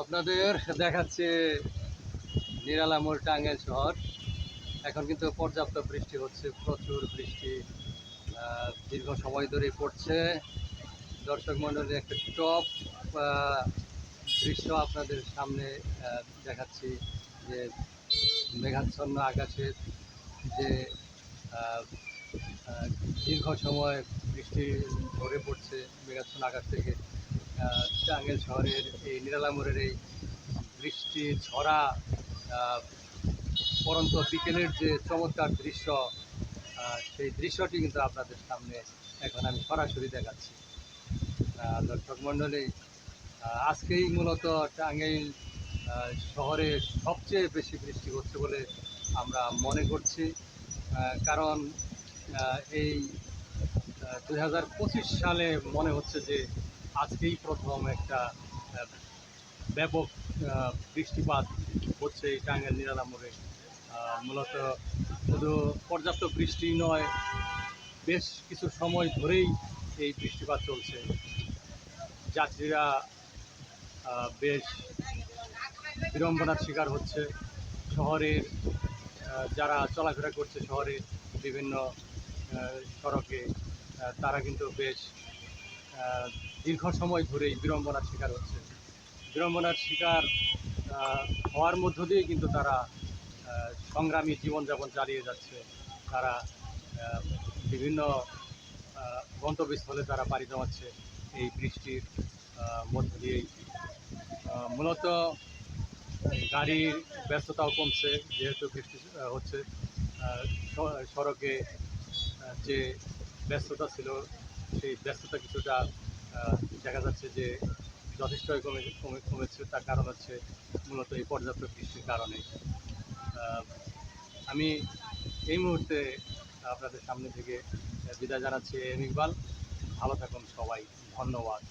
আপনাদের দেখাচ্ছে নিরালামোর টাঙ্গাইল শহর। এখন কিন্তু পর্যাপ্ত বৃষ্টি হচ্ছে, প্রচুর বৃষ্টি দীর্ঘ সময় ধরেই পড়ছে। দর্শক মণ্ডলী, একটা টপ দৃশ্য আপনাদের সামনে দেখাচ্ছি যে মেঘাচ্ছন্ন আকাশের যে দীর্ঘ সময় বৃষ্টি ধরে পড়ছে মেঘাচ্ছন্ন আকাশ থেকে। টাঙ্গাইল শহরের এই নিরালামোড়ের এই বৃষ্টি, ঝরা পরন্ত বিকেলের যে চমৎকার দৃশ্য সেই দৃশ্যটি কিন্তু আপনাদের সামনে এখন আমি সরাসরি দেখাচ্ছি। দর্শক মণ্ডলী আজকেই মূলত টাঙ্গাইল শহরে সবচেয়ে বেশি বৃষ্টি হচ্ছে বলে আমরা মনে করছি। কারণ এই দুই হাজার পঁচিশ সালে মনে হচ্ছে যে আজকেই প্রথম একটা ব্যাপক বৃষ্টিপাত হচ্ছে এই টাঙ্গাইল নিরালামরে মূলত শুধু পর্যাপ্ত বৃষ্টি নয়, বেশ কিছু সময় ধরেই এই বৃষ্টিপাত চলছে। যাত্রীরা বেশ বিড়ম্বনার শিকার হচ্ছে। শহরের যারা চলাফেরা করছে শহরে বিভিন্ন সড়কে তারা কিন্তু বেশ দীর্ঘ সময় ধরেই বিড়ম্বনার শিকার হচ্ছে। বিড়ম্বনার শিকার হওয়ার মধ্য দিয়ে কিন্তু তারা সংগ্রামী জীবনযাপন চালিয়ে যাচ্ছে। তারা বিভিন্ন গন্তব্যস্থলে তারা পাড়ি জমাচ্ছে এই বৃষ্টির মধ্য দিয়েই। মূলত গাড়ির ব্যস্ততাও কমছে, যেহেতু বৃষ্টি হচ্ছে। সড়কে যে ব্যস্ততা ছিল সেই ব্যস্ততা কিছুটা দেখা যাচ্ছে যে যথেষ্ট কমে কমে, কমেছে। তার কারণ হচ্ছে মূলত এই পর্যাপ্ত বৃষ্টির কারণে। আমি এই মুহূর্তে আপনাদের সামনে থেকে বিদায় জানাচ্ছি। এম ইকবাল ভালো থাকুন সবাই। ধন্যবাদ।